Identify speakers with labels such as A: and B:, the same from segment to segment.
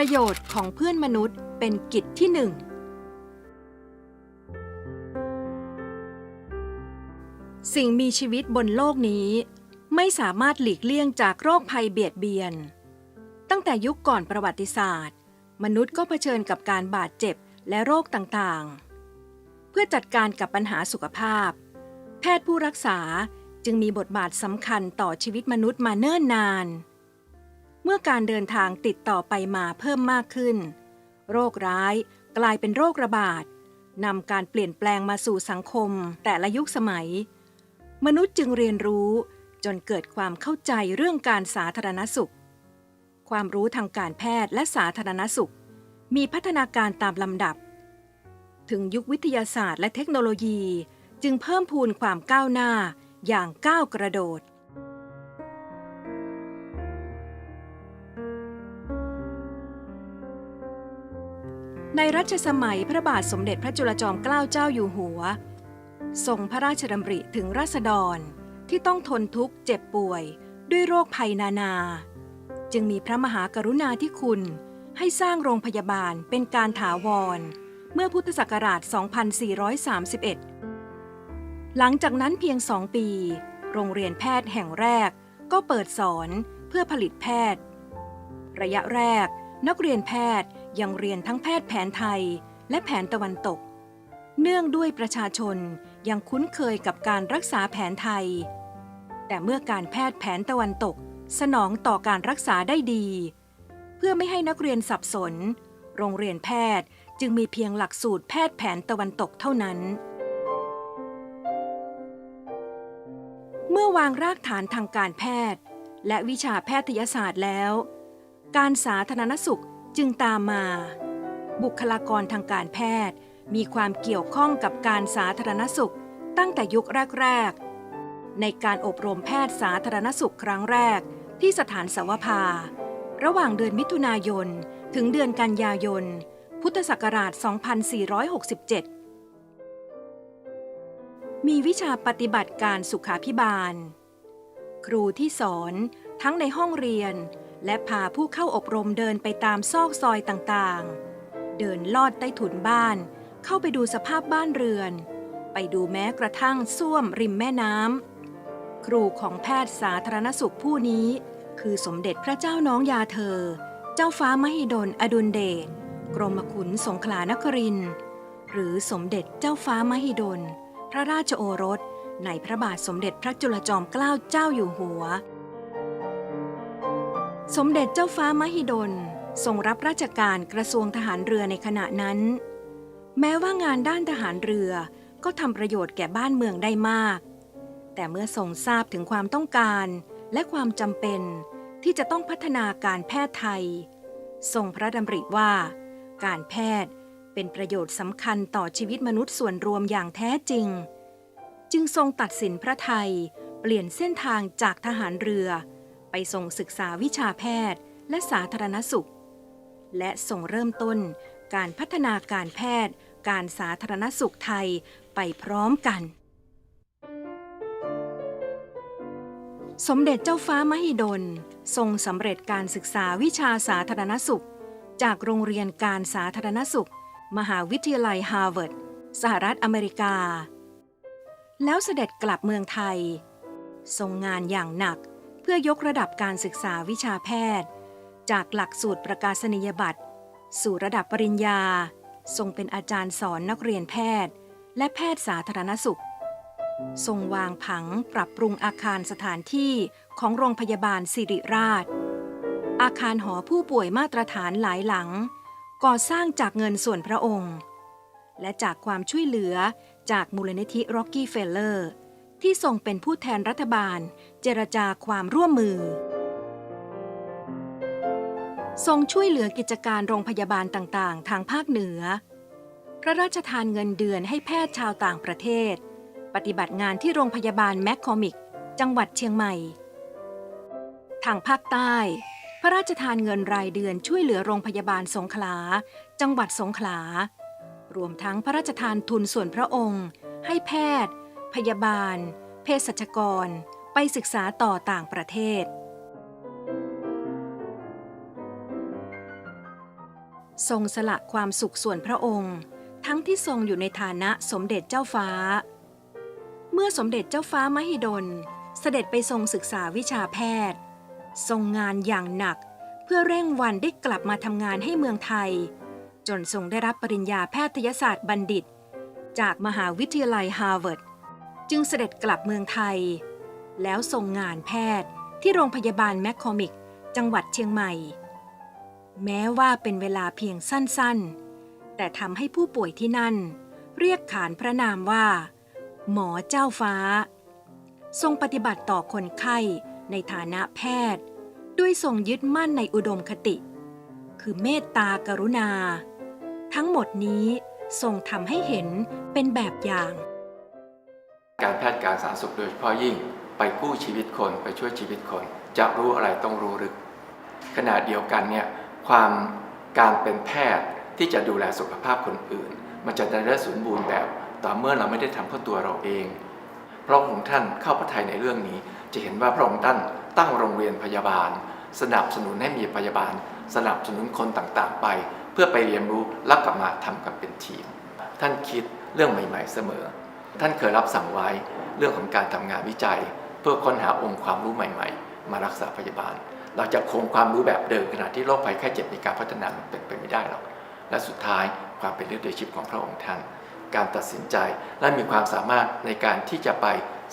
A: ประโยชน์ของเพื่อนมนุษย์เป็นกิจที่หนึ่งสิ่งมีชีวิตบนโลกนี้ ไม่สามารถหลีกเลี่ยงจากโรคภัยเบียดเบียน ตั้งแต่ยุคก่อนประวัติศาสตร์ มนุษย์ก็เผชิญกับการบาดเจ็บและโรคต่างๆ เพื่อจัดการกับปัญหาสุขภาพ แพทย์ผู้รักษาจึงมีบทบาทสำคัญต่อชีวิตมนุษย์มาเนิ่นนาน เมื่อการเดินทางติดต่อไปมาเพิ่มมากขึ้น โรคร้ายกลายเป็นโรคระบาดนำการเปลี่ยนแปลงมาสู่สังคมแต่ละยุคสมัย มนุษย์จึงเรียนรู้จนเกิดความเข้าใจเรื่องการสาธารณสุข ความรู้ทางการแพทย์และสาธารณสุข มีพัฒนาการตามลำดับ ถึงยุควิทยาศาสตร์และเทคโนโลยีจึงเพิ่มพูนความก้าวหน้าอย่างก้าวกระโดด ในรัชสมัยพระบาทสมเด็จพระจุลจอมเกล้าเจ้าอยู่หัวทรงพระราชดำริถึงราษฎรที่ต้องทนทุกข์เจ็บป่วยด้วยโรคภัยนานา จึงมีพระมหากรุณาธิคุณให้สร้างโรงพยาบาลเป็นการถาวร เมื่อพุทธศักราช 2431 หลังจากนั้นเพียงสองปี โรงเรียนแพทย์แห่งแรกก็เปิดสอนเพื่อผลิตแพทย์ ระยะแรก นักเรียนแพทย์ ยังเรียนทั้งแพทย์แผนไทยและแผนตะวันตก เนื่องด้วยประชาชนยังคุ้นเคยกับการรักษาแผนไทย แต่เมื่อการแพทย์แผนตะวันตก สนองต่อการรักษาได้ดี เพื่อไม่ให้นักเรียนสับสน โรงเรียนแพทย์จึงมีเพียงหลักสูตรแพทย์แผนตะวันตกเท่านั้น เมื่อวางรากฐานทางการแพทย์ และวิชาแพทยศาสตร์แล้ว การสาธารณสุข จึงตามมา บุคลากรทางการแพทย์ มีความเกี่ยวข้องกับการสาธารณสุข ตั้งแต่ยุคแรก ๆ ในการอบรมแพทย์สาธารณสุขครั้งแรก ที่สถานสวภา ระหว่างเดือนมิถุนายน ถึงเดือนกันยายน พุทธศักราช 2467 มีวิชาปฏิบัติการสุขาพิบาล ครูที่สอนทั้งในห้องเรียน และพาผู้เข้าอบรมเดินไปตามซอกซอยต่างๆ เดินลอดใต้ถุนบ้าน เข้าไปดูสภาพบ้านเรือน ไปดูแม้กระทั่งส้วมริมแม่น้ำครูของแพทย์สาธารณสุขผู้นี้ คือสมเด็จพระเจ้าน้องยาเธอ เจ้าฟ้ามหิดลอดุลเดชกรมขุนสงขลานคริน หรือสมเด็จเจ้าฟ้ามหิดล พระราชโอรส ในพระบาทสมเด็จพระจุลจอมเกล้าเจ้าอยู่หัว สมเด็จเจ้าฟ้ามหิดลทรงรับราชการกระทรวงทหารเรือในขณะนั้น แม้ว่างานด้านทหารเรือก็ทำประโยชน์แก่บ้านเมืองได้มาก แต่เมื่อทรงทราบถึงความต้องการและความจำเป็นที่จะต้องพัฒนาการแพทย์ไทย ทรงพระดำริว่า การแพทย์เป็นประโยชน์สำคัญต่อชีวิตมนุษย์ส่วนรวมอย่างแท้จริง จึงทรงตัดสินพระไทยเปลี่ยนเส้นทางจากทหารเรือ ไปทรงศึกษาวิชาแพทย์และสาธารณสุข และทรงเริ่มต้นการพัฒนาการแพทย์ การสาธารณสุขไทยไปพร้อมกัน สมเด็จเจ้าฟ้ามหิดล ทรงสำเร็จการศึกษาวิชาสาธารณสุข จากโรงเรียนการสาธารณสุข มหาวิทยาลัยฮาร์วาร์ดสหรัฐอเมริกา แล้วเสด็จกลับเมืองไทย ทรงงานอย่างหนัก เพื่อยกระดับการศึกษาวิชาแพทย์ จากหลักสูตรประกาศนียบัตร สู่ระดับปริญญา ทรงเป็นอาจารย์สอนนักเรียนแพทย์ และแพทย์สาธารณสุข ทรงวางผังปรับปรุงอาคารสถานที่ของโรงพยาบาลสิริราช อาคารหอผู้ป่วยมาตรฐานหลายหลัง ก่อสร้างจากเงินส่วนพระองค์ และจากความช่วยเหลือจากมูลนิธิ Rockefeller ที่ทรงเป็นผู้แทนรัฐบาล เจรจาความร่วมมือ ทรงช่วยเหลือกิจการโรงพยาบาลต่างๆ ทางภาคเหนือ พระราชทานเงินเดือนให้แพทย์ชาวต่างประเทศ ปฏิบัติงานที่โรงพยาบาลแมคคอมิก จังหวัดเชียงใหม่ ทางภาคใต้ พระราชทานเงินรายเดือนช่วยเหลือโรงพยาบาลสงขลา จังหวัดสงขลารวมทั้งพระราชทานทุนส่วนพระองค์ ให้แพทย์ พยาบาล เภสัชกร ไปศึกษาต่อต่างประเทศ ทรงสละความสุขส่วนพระองค์ ทั้งที่ทรงอยู่ในฐานะสมเด็จเจ้าฟ้า เมื่อสมเด็จเจ้าฟ้ามหิดล เสด็จไปทรงศึกษาวิชาแพทย์ ทรงงานอย่างหนักเพื่อเร่งวันได้กลับมาทำงานให้เมืองไทย จนทรงได้รับปริญญาแพทยศาสตร์บัณฑิต จากมหาวิทยาลัยฮาร์วาร์ด จึงเสด็จกลับเมืองไทย แล้วทรงงานแพทย์ที่โรงพยาบาลแมคคอมิก จังหวัดเชียงใหม่ แม้ว่าเป็นเวลาเพียงสั้นๆ แต่ทำให้ผู้ป่วยที่นั่น เรียกขานพระนามว่า หมอเจ้าฟ้า ทรงปฏิบัติต่อคนไข้ในฐานะแพทย์ ด้วยทรงยึดมั่นในอุดมคติ คือเมตตากรุณา ทั้งหมดนี้ทรงทำให้เห็นเป็นแบบอย่าง
B: การแพทย์การสาธารณสุขโดยเฉพาะยิ่งไปกู้ชีวิตคนไปช่วยชีวิตคน จะรู้อะไรต้องรู้ลึกขณะเดียวกันเนี่ยความการเป็นแพทย์ที่จะดูแลสุขภาพคนอื่น มันจะได้สมบูรณ์แบบต่อเมื่อเราไม่ได้ทำเพื่อตัวเราเองพระองค์ท่านเข้าพระทัยในเรื่องนี้ จะเห็นว่าพระองค์ท่านตั้งโรงเรียนพยาบาล สนับสนุนให้มีพยาบาล สนับสนุนคนต่างๆไป เพื่อไปเรียนรู้แล้วกลับมาทำกันเป็นทีม ท่านคิดเรื่องใหม่ ๆเสมอ ท่านเคยรับสั่งไว้เรื่องของการทำงานวิจัย เพื่อค้นหาองค์ความรู้ใหม่ๆ มารักษาพยาบาล เราจะคงความรู้แบบเดิมขณะที่โรคภัยไข้เจ็บมีการพัฒนาเป็นไปไม่ได้หรอกและสุดท้ายความเป็น leadership ของพระองค์ท่าน การตัดสินใจและมีความสามารถในการที่จะไป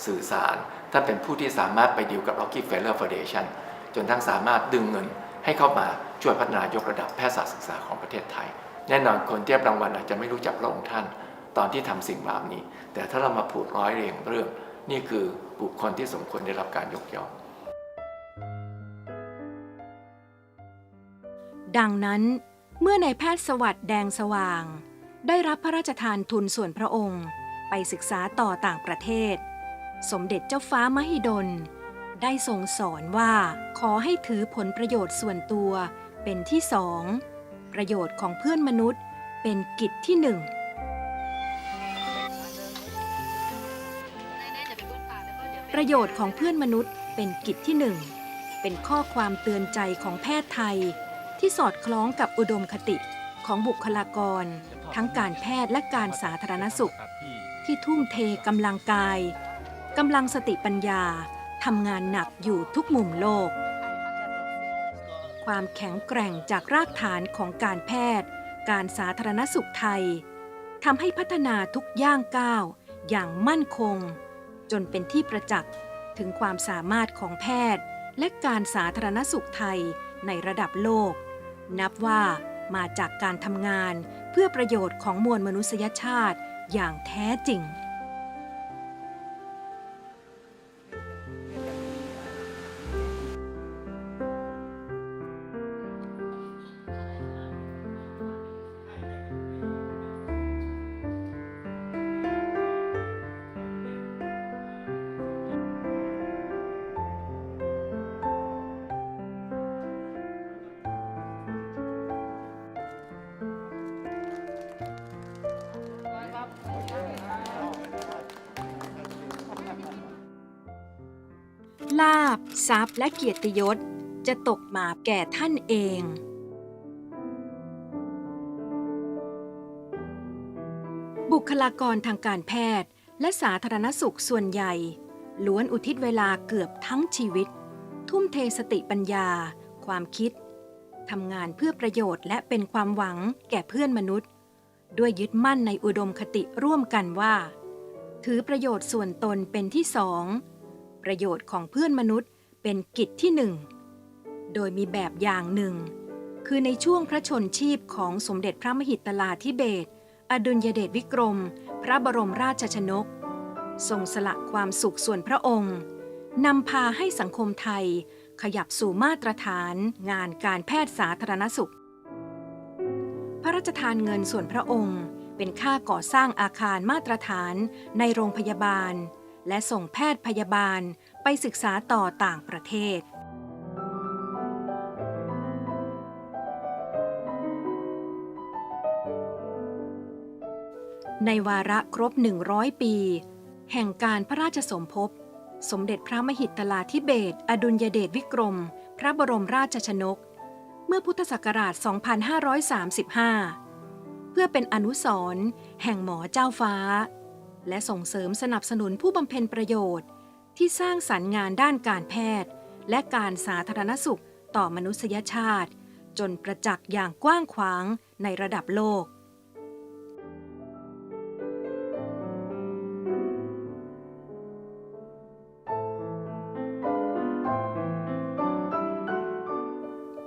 B: สื่อสารท่านเป็นผู้ที่สามารถไปดีลกับ Rockefeller Foundation จนทั้งสามารถดึงเงินให้เข้ามาช่วยพัฒนายกระดับแพทยศาสตร์ศึกษาของประเทศไทย แน่นอนคนที่รับรางวัลอาจจะไม่รู้จักพระองค์ท่าน ตอนที่ทำสิ่งเหล่านี้ แต่ถ้าเรามาผูกร้อยเรียงเรื่อง นี่คือบุคคลที่สมควรได้รับการยกย่อง
A: ดังนั้น เมื่อในแพทย์สวัสด์แดงสว่าง ได้รับพระราชทานทุนส่วนพระองค์ ไปศึกษาต่อต่างประเทศ สมเด็จเจ้าฟ้ามหิดล ได้ทรงสอนว่าขอให้ถือผลประโยชน์ส่วนตัวเป็นที่สอง ประโยชน์ของเพื่อนมนุษย์เป็นกิจที่หนึ่ง ประโยชน์ของเพื่อนมนุษย์เป็นกิจที่หนึ่ง เป็นข้อความเตือนใจของแพทย์ไทย ที่สอดคล้องกับอุดมคติของบุคลากร ทั้งการแพทย์และการสาธารณสุข ที่ทุ่มเทกำลังกายกำลังสติปัญญาทำงานหนักอยู่ทุกมุมโลก ความแข็งแกร่งจากรากฐานของการแพทย์ การสาธารณสุขไทยทำให้พัฒนาทุกย่างก้าวอย่างมั่นคง จนเป็นที่ประจักษ์ ถึงความสามารถของแพทย์ และการสาธารณสุขไทยในระดับโลก นับว่ามาจากการทำงานเพื่อประโยชน์ของมวลมนุษยชาติอย่างแท้จริงาบทรัพย์และเกียรติยศจะตกมาแก่ท่านเอง บุคลากรทางการแพทย์และสาธารณสุขส่วนใหญ่ ล้วนอุทิศเวลาเกือบทั้งชีวิต ทุ่มเทสติปัญญา ความคิดทำงานเพื่อประโยชน์และเป็นความหวังแก่เพื่อนมนุษย์ ด้วยยึดมั่นในอุดมคติร่วมกันว่า ถือประโยชน์ส่วนตนเป็นที่สอง ประโยชน์ของเพื่อนมนุษย์เป็นกิจที่หนึ่ง โดยมีแบบอย่างหนึ่ง คือในช่วงพระชนชีพของสมเด็จพระมหิตลาธิเบศอดุลยเดชวิกรม พระบรมราชชนก ทรงสละความสุขส่วนพระองค์นำพาให้สังคมไทยขยับสู่มาตรฐานงานการแพทย์สาธารณสุข พระราชทานเงินส่วนพระองค์ เป็นค่าก่อสร้างอาคารมาตรฐานในโรงพยาบาล และส่งแพทย์พยาบาลไปศึกษาต่อต่างประเทศ ในวาระครบ 100 ปี แห่งการพระราชสมภพ สมเด็จพระมหิตลาธิเบศอดุลยเดชวิกรม พระบรมราชชนก เมื่อพุทธศักราช 2535 เพื่อเป็นอนุสรณ์แห่งหมอเจ้าฟ้า และส่งเสริมสนับสนุนผู้บำเพ็ญประโยชน์ ที่สร้างสรรค์งานด้านการแพทย์ และการสาธารณสุขต่อมนุษยชาติ จนประจักษ์อย่างกว้างขวางในระดับโลก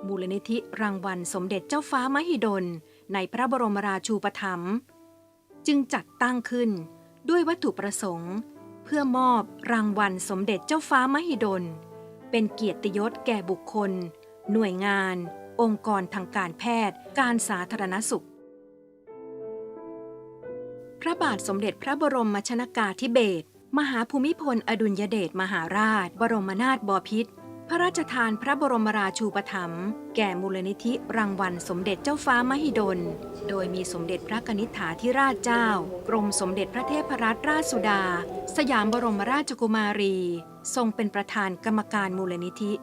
A: มูลนิธิรางวัลสมเด็จเจ้าฟ้ามหิดล ในพระบรมราชูปถัมภ์จึงจัดตั้งขึ้น ด้วยวัตถุประสงค์ เพื่อมอบรางวัลสมเด็จเจ้าฟ้ามหิดล เป็นเกียรติยศแก่บุคคล หน่วยงาน องค์กรทางการแพทย์ การสาธารณสุข พระบาทสมเด็จพระบรมมชนากาธิเบศรมหาภูมิพลอดุลยเดชมหาราช บรมนาถบพิตร พระราชทานพระบรมราชูปถัมภ์แก่มูลนิธิรางวัลสมเด็จเจ้าฟ้ามหิดล โดยมีสมเด็จพระนิษฐาธิราชเจ้า กรมสมเด็จพระเทพรัตนราชสุดา สยามบรมราชกุมารี ทรงเป็นประธานกรรมการมูลนิธิ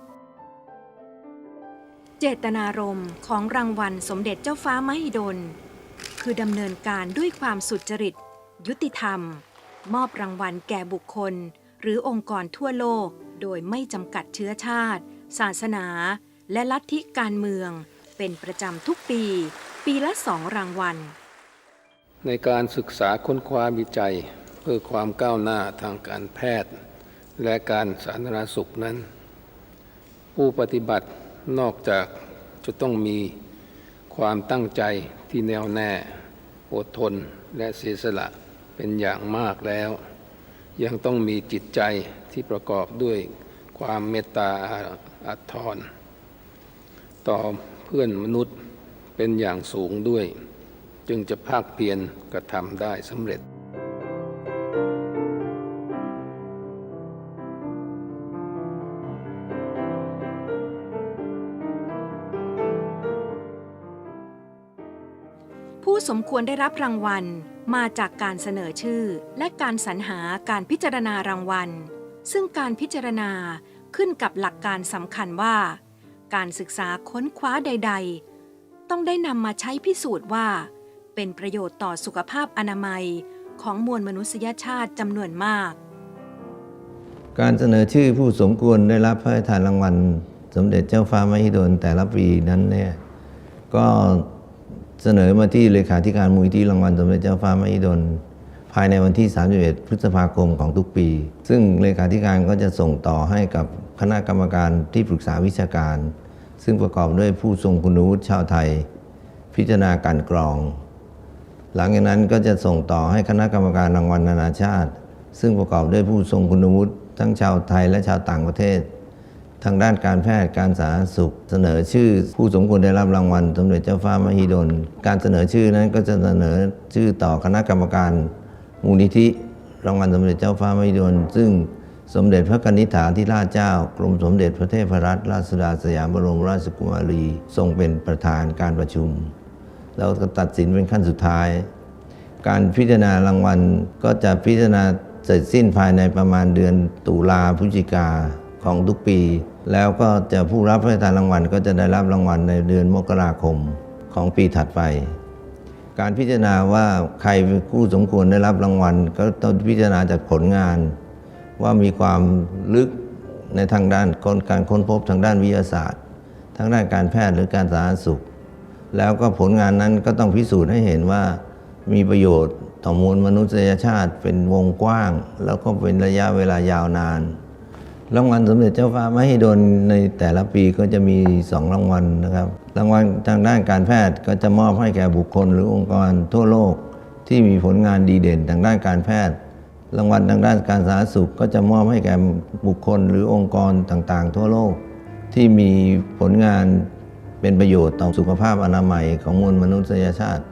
A: เจตนารมณ์ของรางวัลสมเด็จเจ้าฟ้ามหิดล คือดำเนินการด้วยความสุจริต ยุติธรรม มอบรางวัลแก่บุคคล หรือองค์กรทั่วโลก โดยไม่จำกัดเชื้อชาติ ศาสนา และลัทธิการเมือง เป็นประจำทุกปี ปีละสองรางวัล
C: ในการศึกษาค้นคว้าวิจัย เพื่อความก้าวหน้าทางการแพทย์ และการสาธารณสุขนั้น ผู้ปฏิบัตินอกจากจะต้องมีความตั้งใจที่แน่วแน่ อดทนและเสียสละเป็นอย่างมากแล้ว ยังต้องมีจิตใจที่ประกอบด้วยความเมตตาอาทรต่อเพื่อนมนุษย์เป็นอย่างสูงด้วย จึงจะภาคเพียรกระทำได้สำเร็จ
A: ผู้สมควรได้รับรางวัล มาจากการเสนอชื่อ และการสรรหาการพิจารณารางวัล ซึ่งการพิจารณาขึ้นกับหลักการสำคัญว่า การศึกษาค้นคว้าใด ๆ ต้องได้นำมาใช้พิสูจน์ว่า เป็นประโยชน์ต่อสุขภาพอนามัยของมวลมนุษยชาติจำนวนมาก
D: การเสนอชื่อผู้สมควรได้รับพระราชทานรางวัล สมเด็จเจ้าฟ้ามหิดลแต่ละปีนั้นเนี่ยก็ เสนอมาที่เลขาธิการมูลที่รางวัลสมเด็จเจ้าฟ้ามหิดลภายในวันที่ 31 พฤษภาคมของทุกปี ซึ่งเลขาธิการก็จะส่งต่อให้กับคณะกรรมการที่ปรึกษาวิชาการ ซึ่งประกอบด้วยผู้ทรงคุณวุฒิชาวไทย พิจารณาการกรอง หลังจากนั้นก็จะส่งต่อให้คณะกรรมการรางวัลนานาชาติ ซึ่งประกอบด้วยผู้ทรงคุณวุฒิทั้งชาวไทยและชาวต่างประเทศ ทางด้านการแพทย์การสาธารณสุข เสนอชื่อผู้สมควรได้รับรางวัล สมเด็จเจ้าฟ้ามหิดล การเสนอชื่อนั้นก็จะเสนอชื่อต่อคณะกรรมการมูลนิธิรางวัลสมเด็จเจ้าฟ้ามหิดล ซึ่งสมเด็จพระกนิษฐาธิราชเจ้ากรมสมเด็จพระเทพรัตนราชสุดาสยามบรมราชกุมารี ทรงเป็นประธานการประชุม แล้วก็ตัดสินเป็นขั้นสุดท้าย การพิจารณารางวัลก็จะพิจารณาเสร็จสิ้นภายในประมาณเดือนตุลาพฤศจิกาของทุกปี แล้วก็จะผู้รับพระราชทานรางวัล ก็จะได้รับรางวัลในเดือนมกราคมของปีถัดไป การพิจารณาว่าใครเป็นผู้สมควรได้รับรางวัล ก็ต้องพิจารณาจากผลงาน ว่ามีความลึกในทางด้านการค้นพบทางด้านวิทยาศาสตร์ ทางด้านการแพทย์หรือการสาธารณสุข แล้วก็ผลงานนั้นก็ต้องพิสูจน์ให้เห็นว่ามีประโยชน์ต่อมวลมนุษยชาติเป็นวงกว้าง แล้วก็เป็นระยะเวลายาวนาน รางวัลสมเด็จเจ้าฟ้ามหิดลในแต่ละปีก็จะมีสองรางวัลนะครับ รางวัลทางด้านการแพทย์ก็จะมอบให้แก่บุคคลหรือองค์กรทั่วโลกที่มีผลงานดีเด่นทางด้านการแพทย์ รางวัลทางด้านการสาธารณสุขก็จะมอบให้แก่บุคคลหรือองค์กรต่างๆ ทั่วโลก ที่มีผลงานเป็นประโยชน์ต่อสุขภาพอนามัยของมวลมนุษยชาติ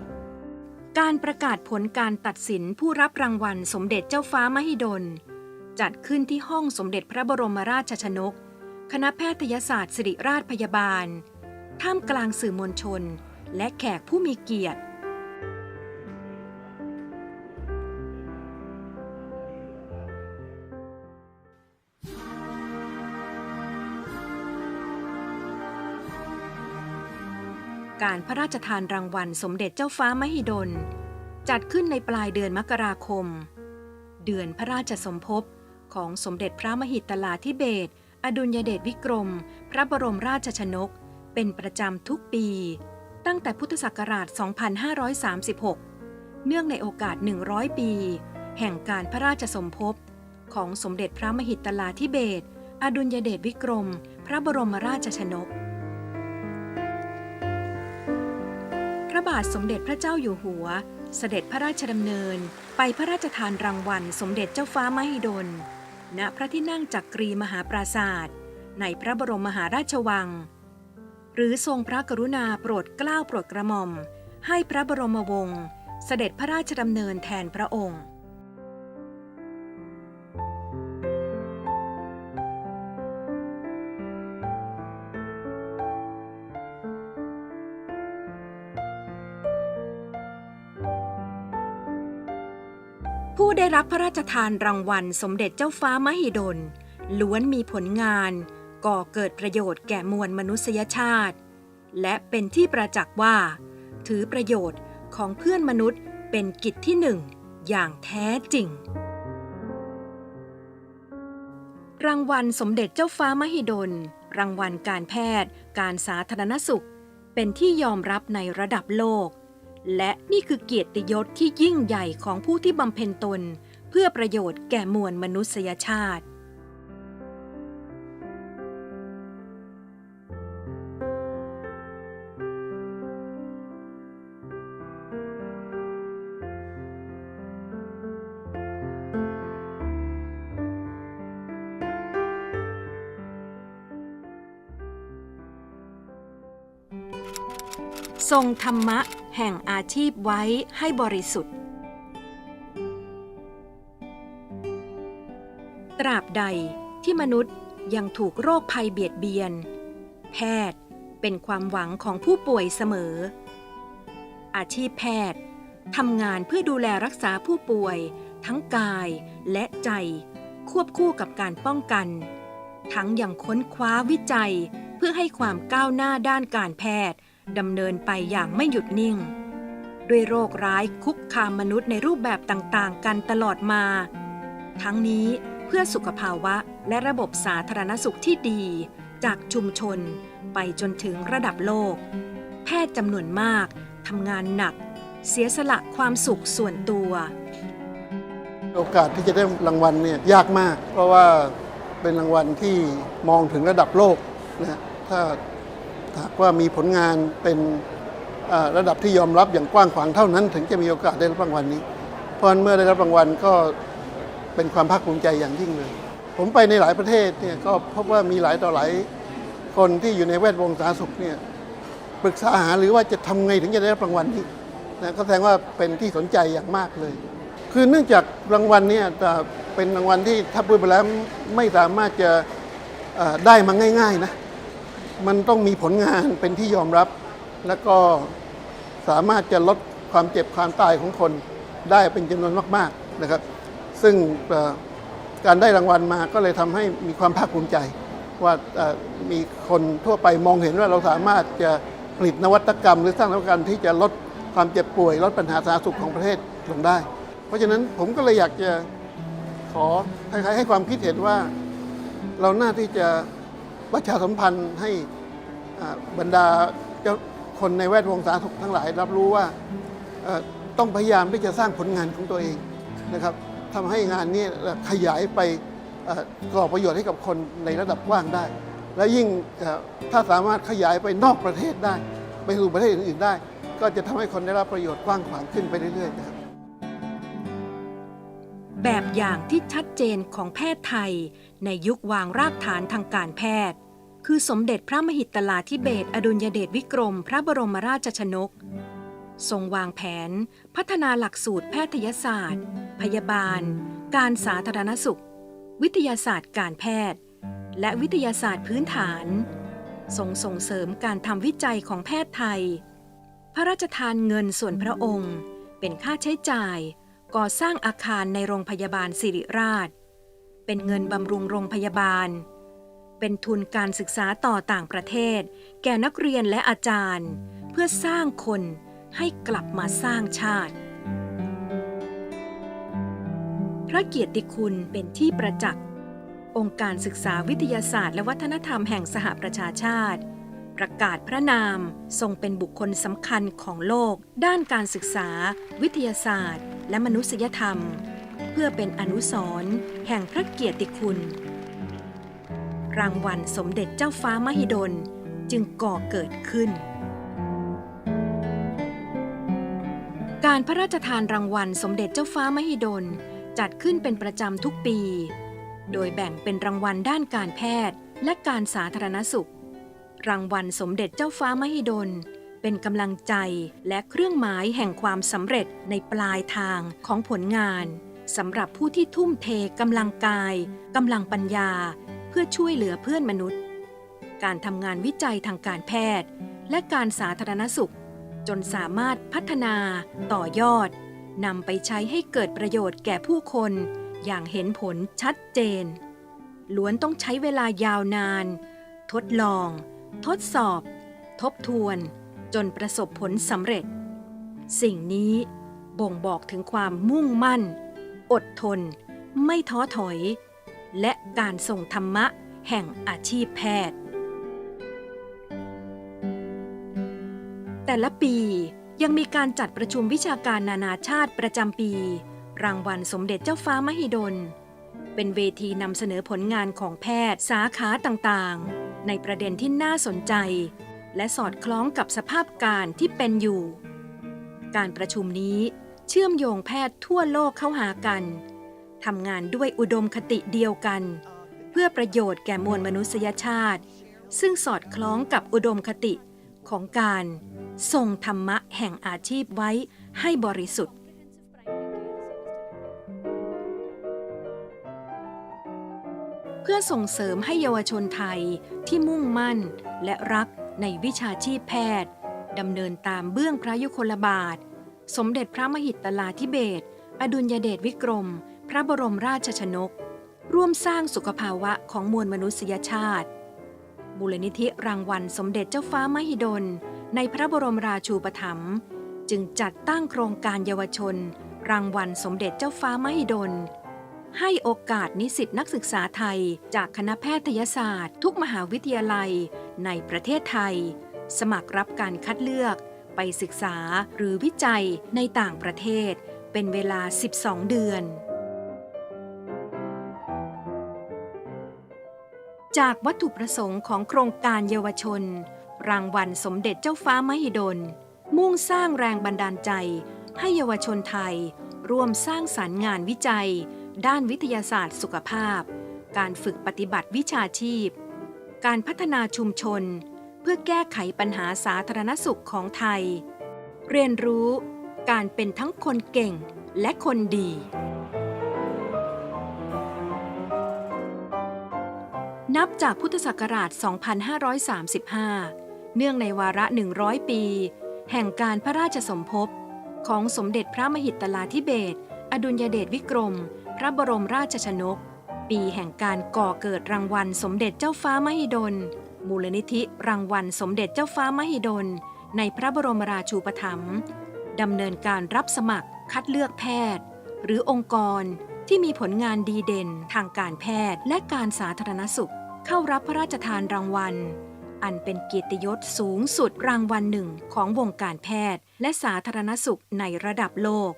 A: การประกาศผลการตัดสินผู้รับรางวัลสมเด็จเจ้าฟ้ามหิดล จัดขึ้นที่ห้องสมเด็จพระบรมราชชนก คณะแพทยศาสตร์ศิริราชพยาบาล ท่ามกลางสื่อมวลชน และแขกผู้มีเกียรติ การพระราชทานรางวัลสมเด็จเจ้าฟ้ามหิดล จัดขึ้นในปลายเดือนมกราคมเดือนพระราชสมภพ ของสมเด็จพระมหิดลาธิเบศรอดุลยเดชวิกรม พระบรมราชชนก เป็นประจำทุกปี ตั้งแต่พุทธศักราช 2536 เนื่องในโอกาส 100 ปี แห่งการพระราชสมภพ ของสมเด็จพระมหิดลาธิเบศรอดุลยเดชวิกรม พระบรมราชชนก พระบาทสมเด็จพระเจ้าอยู่หัว เสด็จพระราชดำเนิน ไปพระราชทานรางวัล สมเด็จเจ้าฟ้ามหิดล ณพระที่นั่งจักกรีมหาปราศาสตร์ในพระบรมมหาราชวัง หรือทรงพระกรุณาโปรดเกล้าโปรดกระหม่อม ให้พระบรมวงศ์เสด็จพระราชดำเนินแทนพระองค์ ได้รับพระราชทานรางวัลสมเด็จเจ้าฟ้ามหิดล ล้วนมีผลงาน ก่อเกิดประโยชน์แก่มวลมนุษยชาติ และเป็นที่ประจักษ์ว่า ถือประโยชน์ของเพื่อนมนุษย์เป็นกิจที่หนึ่งอย่างแท้จริง รางวัลสมเด็จเจ้าฟ้ามหิดล รางวัลการแพทย์ การสาธารณสุข เป็นที่ยอมรับในระดับโลก และนี่คือเกียรติยศที่ยิ่งใหญ่ของผู้ที่บำเพ็ญตน เพื่อประโยชน์แก่มวลมนุษยชาติ ทรงธรรมะแห่งอาชีพไว้ให้บริสุทธิ์ ตราบใดที่มนุษย์ยังถูกโรคภัยเบียดเบียน แพทย์เป็นความหวังของผู้ป่วยเสมอ อาชีพแพทย์ทำงานเพื่อดูแลรักษาผู้ป่วย ทั้งกายและใจ ควบคู่กับการป้องกัน ทั้งยังค้นคว้าวิจัยเพื่อให้ความก้าวหน้าด้านการแพทย์ ดำเนินไปอย่างไม่หยุดนิ่ง ด้วยโรคร้ายคุกคามมนุษย์ในรูปแบบต่างๆ กันตลอดมา ทั้งนี้เพื่อสุขภาวะและระบบสาธารณสุขที่ดี จากชุมชนไปจนถึงระดับโลก แพทย์จำนวนมากทำงานหนัก เสียสละความสุขส่วนตัว
E: โอกาสที่จะได้รางวัลเนี่ยยากมาก เพราะว่าเป็นรางวัลที่มองถึงระดับโลกนะถ้า หากว่ามีผลงานเป็นระดับที่ยอมรับอย่างกว้างขวางเท่านั้น ถึงจะมีโอกาสได้รับรางวัลนี้ เพราะฉะนั้นเมื่อได้รับรางวัลก็เป็นความภาคภูมิใจอย่างยิ่งเลย ผมไปในหลายประเทศเนี่ยก็พบว่ามีหลายต่อหลายคนที่อยู่ในแวดวงสาธารณสุขเนี่ยปรึกษาหาหรือว่าจะทำไงถึงจะได้รับรางวัลนี้นะก็แสดงว่าเป็นที่สนใจอย่างมากเลย คือเนื่องจากรางวัลเนี่ยจะเป็นรางวัลที่ถ้าพูดไปแล้วไม่สามารถจะได้มาง่าย ๆนะ มันต้องมีผลงานเป็นที่ยอมรับ แล้วก็สามารถจะลดความเจ็บความตายของคนได้เป็นจำนวนมากๆนะครับ ซึ่งการได้รางวัลมาก็เลยทำให้มีความภาคภูมิใจ ว่ามีคนทั่วไปมองเห็นว่าเราสามารถจะผลิตนวัตกรรม หรือสร้างนวัตกรรมที่จะลดความเจ็บป่วย ลดปัญหาสาธารณสุขของประเทศลงได้ เพราะฉะนั้นผมก็เลยอยากจะขอคล้ายๆให้ความคิดเห็นว่าเราหน้าที่จะ ประชาสัมพันธ์ให้บรรดาเจ้าคนในแวดวงสาธารณสุขทั้งหลาย รับรู้ว่าต้องพยายามที่จะสร้างผลงานของตัวเองนะครับทำให้งานนี้ขยายไปก่อประโยชน์ให้กับคนในระดับกว้างได้ และยิ่งถ้าสามารถขยายไปนอกประเทศได้ ไปสู่ประเทศอื่นๆได้ ก็จะทำให้คนได้รับประโยชน์กว้างขวางขึ้นไปเรื่อยๆนะครับ
A: แบบอย่างที่ชัดเจนของแพทย์ไทย ในยุควางรากฐานทางการแพทย์ คือสมเด็จพระมหิตลาธิเบศอดุลยเดชวิกรม พระบรมราชชนก ทรงวางแผน พัฒนาหลักสูตรแพทยศาสตร์ พยาบาล การสาธารณสุข วิทยาศาสตร์การแพทย์ และวิทยาศาสตร์พื้นฐานทรงส่งเสริมการทำวิจัยของแพทย์ไทย พระราชทานเงินส่วนพระองค์ เป็นค่าใช้จ่าย ก่อสร้างอาคารในโรงพยาบาลสิริราช เป็นเงินบำรุงโรงพยาบาล เป็นทุนการศึกษาต่อต่างประเทศ แก่นักเรียนและอาจารย์ เพื่อสร้างคนให้กลับมาสร้างชาติ พระเกียรติคุณเป็นที่ประจักษ์ องค์การศึกษาวิทยาศาสตร์ และวัฒนธรรมแห่งสหประชาชาติ ประกาศพระนาม ทรงเป็นบุคคลสำคัญของโลก ด้านการศึกษา วิทยาศาสตร์ และมนุษยธรรม เพื่อเป็นอนุสรณ์แห่งพระเกียรติคุณ รางวัลสมเด็จเจ้าฟ้ามหิดลจึงก่อเกิดขึ้น การพระราชทานรางวัลสมเด็จเจ้าฟ้ามหิดลจัดขึ้นเป็นประจำทุกปี โดยแบ่งเป็นรางวัลด้านการแพทย์และการสาธารณสุข รางวัลสมเด็จเจ้าฟ้ามหิดล เป็นกำลังใจและเครื่องหมายแห่งความสำเร็จในปลายทางของผลงานสำหรับผู้ที่ทุ่มเทกำลังกายกำลังปัญญา เพื่อช่วยเหลือเพื่อนมนุษย์ การทำงานวิจัยทางการแพทย์ และการสาธารณสุข จนสามารถพัฒนาต่อยอดนำไปใช้ให้เกิดประโยชน์แก่ผู้คนอย่างเห็นผลชัดเจน ล้วนต้องใช้เวลายาวนาน ทดลอง ทดสอบ ทบทวน จนประสบผลสำเร็จ สิ่งนี้บ่งบอกถึงความมุ่งมั่น อดทน ไม่ท้อถอย และการส่งธรรมะแห่งอาชีพแพทย์ แต่ละปียังมีการจัดประชุมวิชาการนานาชาติประจำปี รางวัลสมเด็จเจ้าฟ้ามหิดล เป็นเวทีนำเสนอผลงานของแพทย์สาขาต่างๆ ในประเด็นที่น่าสนใจ และสอดคล้องกับสภาพการที่เป็นอยู่ การประชุมนี้เชื่อมโยงแพทย์ทั่วโลกเข้าหากันทำงานด้วยอุดมคติเดียวกัน เพื่อประโยชน์แก่มวลมนุษยชาติ ซึ่งสอดคล้องกับอุดมคติของการทรงธรรมะแห่งอาชีพไว้ให้บริสุทธิ์ เพื่อส่งเสริมให้เยาวชนไทยที่มุ่งมั่นและรักในวิชาชีพแพทย์ดำเนินตามเบื้องพระยุคลบาท สมเด็จพระมหิตลาธิเบศอดุลยเดชวิกรม พระบรมราชชนก ร่วมสร้างสุขภาวะของมวลมนุษยชาติมูลนิธิรางวัลสมเด็จเจ้าฟ้ามหิดล ในพระบรมราชูปถัมภ์จึงจัดตั้งโครงการเยาวชน รางวัลสมเด็จเจ้าฟ้ามหิดล ให้โอกาสนิสิตนักศึกษาไทย จากคณะแพทยศาสตร์ ทุกมหาวิทยาลัย ในประเทศไทย สมัครรับการคัดเลือก ไปศึกษาหรือวิจัยในต่างประเทศ เป็นเวลา 12 เดือน จากวัตถุประสงค์ของโครงการเยาวชน รางวัลสมเด็จเจ้าฟ้ามหิดล มุ่งสร้างแรงบันดาลใจ ให้เยาวชนไทย ร่วมสร้างสารรค์งานวิจัย ด้านวิทยาศาสตร์สุขภาพ การฝึกปฏิบัติวิชาชีพ การพัฒนาชุมชน เพื่อแก้ไขปัญหาสาธารณสุขของไทย เรียนรู้การเป็นทั้งคนเก่งและคนดี นับจากพุทธศักราช 2535 เนื่องในวาระ 100 ปี แห่งการพระราชสมภพของสมเด็จพระมหิตลาธิเบศอดุลยเดชวิกรม ระบรมราชชนก ปีแห่งการก่อเกิดรางวัลสมเด็จเจ้าฟ้ามหิดล มูลนิธิรางวัลสมเด็จเจ้าฟ้ามหิดล ในพระบรมราชูปถัมภ์ดำเนินการรับสมัครคัดเลือกแพทย์ หรือองค์กรที่มีผลงานดีเด่นทางการแพทย์และการสาธารณสุข เข้ารับพระราชทานรางวัล อันเป็นเกียรติยศสูงสุดรางวัลหนึ่งของวงการแพทย์ และสาธารณสุขในระดับโลก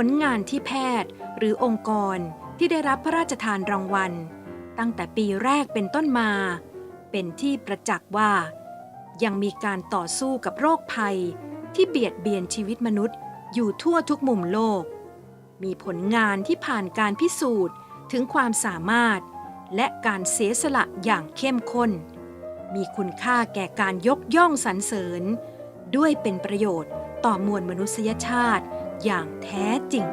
A: ผลงานที่แพทย์ หรือองค์กรที่ได้รับพระราชทานรางวัล ตั้งแต่ปีแรกเป็นต้นมา เป็นที่ประจักษ์ว่า ยังมีการต่อสู้กับโรคภัย ที่เบียดเบียนชีวิตมนุษย์อยู่ทั่วทุกมุมโลก มีผลงานที่ผ่านการพิสูจน์ถึงความสามารถ และการเสียสละอย่างเข้มข้น มีคุณค่าแก่การยกย่องสรรเสริญ ด้วยเป็นประโยชน์ต่อมวลมนุษยชาติ อย่างแท้จริง